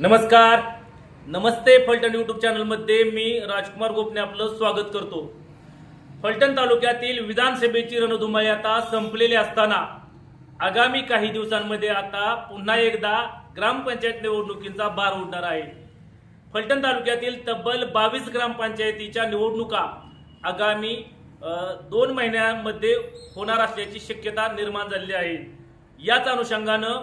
नमस्कार. नमस्ते फलटण यूट्यूब चॅनलमध्ये मी राजकुमार गोपने आपलं स्वागत करतो. फलटण तालुक्यातील विधानसभेची रणधुमाई आता संपलेली असताना आगामी काही दिवसांमध्ये आता पुन्हा एकदा ग्रामपंचायत निवडणुकींचा बार उडणार आहे. फलटण तालुक्यातील तब्बल बावीस ग्रामपंचायतीच्या निवडणुका आगामी दोन महिन्यांमध्ये होणार असल्याची शक्यता निर्माण झालेली आहे. याच अनुषंगानं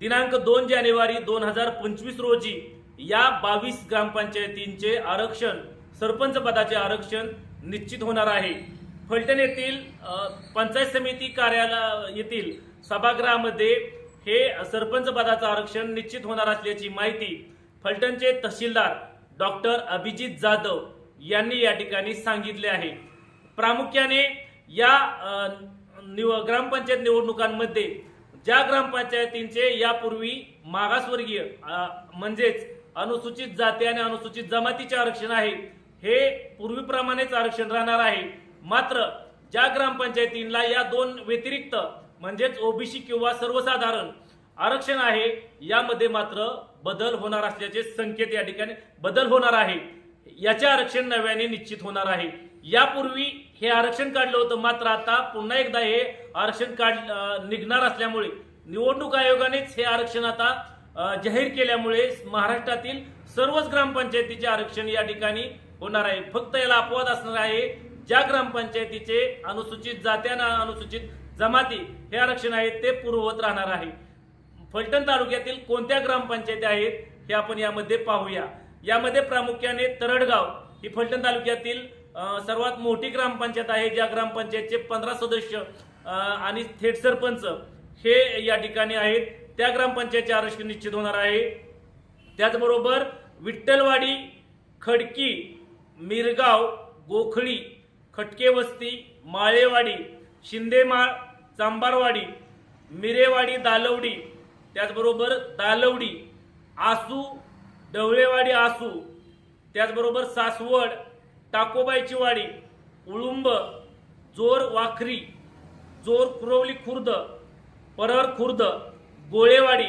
दिनांक दोन जानेवारी दोन हजार पंचवीस रोजी या बावीस ग्रामपंचायतींचे आरक्षण सरपंच पदाचे आरक्षण निश्चित होणार आहे. फलटण येथील पंचायत समिती कार्यालय येथील सभागृहामध्ये हे सरपंच पदाचं आरक्षण निश्चित होणार असल्याची माहिती फलटणचे तहसीलदार डॉक्टर अभिजित जाधव यांनी या ठिकाणी सांगितले आहे. प्रामुख्याने या निव ग्रामपंचायत निवडणुकांमध्ये ज्या ग्रामपंचायतींचे यापूर्वी मागासवर्गीय म्हणजेच अनुसूचित जाती आणि अनुसूचित जमातीचे आरक्षण आहे हे पूर्वीप्रमाणेच आरक्षण राहणार आहे. मात्र ज्या ग्रामपंचायतींना या दोन व्यतिरिक्त म्हणजेच ओबीसी किंवा सर्वसाधारण आरक्षण आहे यामध्ये मात्र बदल होणार असल्याचे संकेत या ठिकाणी बदल होणार आहे. याचे आरक्षण नव्याने निश्चित होणार आहे. यापूर्वी हे आरक्षण काढलं होतं मात्र आता पुन्हा एकदा हे आरक्षण काढ निघणार असल्यामुळे निवडणूक आयोगानेच हे आरक्षण आता जाहीर केल्यामुळे महाराष्ट्रातील सर्वच ग्रामपंचायतीचे आरक्षण या ठिकाणी होणार आहे. फक्त याला अपवाद असणार आहे ज्या ग्रामपंचायतीचे अनुसूचित जात्या अनुसूचित जमाती हे आरक्षण आहे ते पूर्ववत राहणार आहे. फलटण तालुक्यातील कोणत्या ग्रामपंचायती आहेत हे आपण यामध्ये पाहूया. यामध्ये प्रामुख्याने तरडगाव ही फलटण तालुक्यातील सर्वात मोठी ग्रामपंचायत आहे ज्या ग्रामपंचायतचे पंधरा सदस्य आणि थेट सरपंच हे या ठिकाणी आहेत. त्या ग्रामपंचायतचे आरक्षण निश्चित होणार आहे. त्याचबरोबर विठ्ठलवाडी खडकी मिरगाव गोखळी खटकेवस्ती माळेवाडी शिंदेमाळ चांबारवाडी मिरेवाडी दालवडी त्याचबरोबर दालवडी आसू डवळेवाडी आसू त्याचबरोबर सासवड टाकोबाईची वाडी उळुंब जोर वाखरी जोर कुरवली खुर्द परर खुर्द गोळेवाडी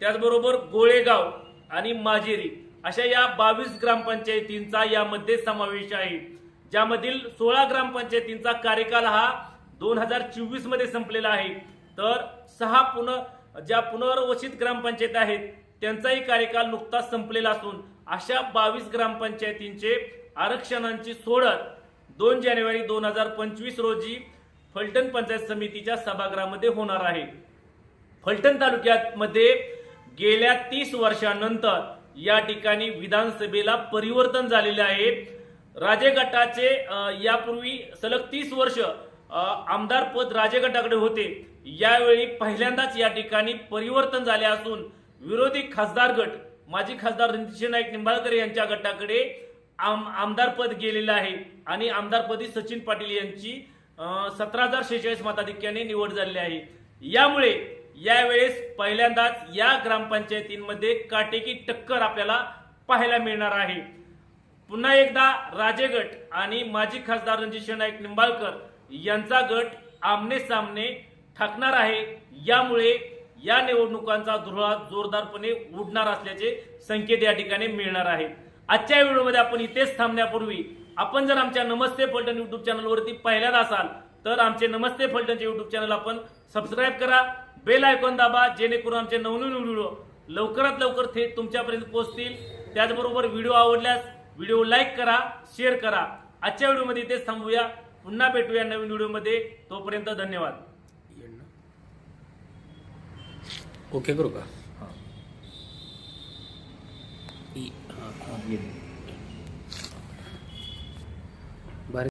त्याचबरोबर गोळेगाव आणि माजेरी अशा या बावीस ग्रामपंचायतींचा यामध्ये समावेश आहे. ज्यामधील सोळा ग्रामपंचायतींचा कार्यकाल हा दोन हजार चोवीसमध्ये संपलेला आहे. तर सहा पुन ज्या पुनर्वसित ग्रामपंचायत आहेत त्यांचाही कार्यकाल नुकताच संपलेला असून अशा बावीस ग्रामपंचायतींचे आरक्षणांची सोडत दोन जानेवारी दोन हजार पंचवीस रोजी फलटण पंचायत समितीच्या सभागृहामध्ये होणार आहे. फलटण तालुक्यामध्ये गेल्या तीस वर्षानंतर या ठिकाणी विधानसभेला परिवर्तन झालेले आहे. राजे गटाचे यापूर्वी सलग तीस वर्ष आमदार पद राजे गटाकडे होते. यावेळी पहिल्यांदाच या ठिकाणी परिवर्तन झाले असून विरोधी खासदार गट माजी खासदार रणजित नाईक निंबाळकर यांच्या गटाकडे आम आमदार पद गेलेलं आहे. आणि आमदारपदी सचिन पाटील यांची सतरा हजार शेहेचाळीस मताधिक्याने निवड झालेली आहे. यामुळे यावेळेस पहिल्यांदाच या ग्रामपंचायतींमध्ये काटेकी टक्कर आपल्याला पाहायला मिळणार आहे. पुन्हा एकदा राजे गट आणि माजी खासदार रणजित नाईक निंबाळकर यांचा गट आमने सामने ठाकणार आहे. यामुळे या निवडणुकांचा धुळा जोरदारपणे उडणार असल्याचे संकेत या ठिकाणी मिळणार आहे. आजच्या व्हिडिओमध्ये आपण इथेच थांबण्यापूर्वी आपण जर आमच्या नमस्ते फलटण युट्यूब चॅनलवरती पहिल्यांदा असाल तर आमचे नमस्ते फलटणचे युट्यूब चॅनल आपण सबस्क्राईब करा बेल आयकॉन दाबा जेणेकरून आमचे नवनवीन व्हिडिओ लवकरात लवकर थेट तुमच्यापर्यंत पोहोचतील. त्याचबरोबर व्हिडिओ आवडल्यास व्हिडिओ लाईक करा शेअर करा. आजच्या व्हिडिओमध्ये इथेच थांबूया. पुन्हा भेटूया नवीन व्हिडिओमध्ये. तोपर्यंत धन्यवाद. ओके करू का? ई- हा, हा.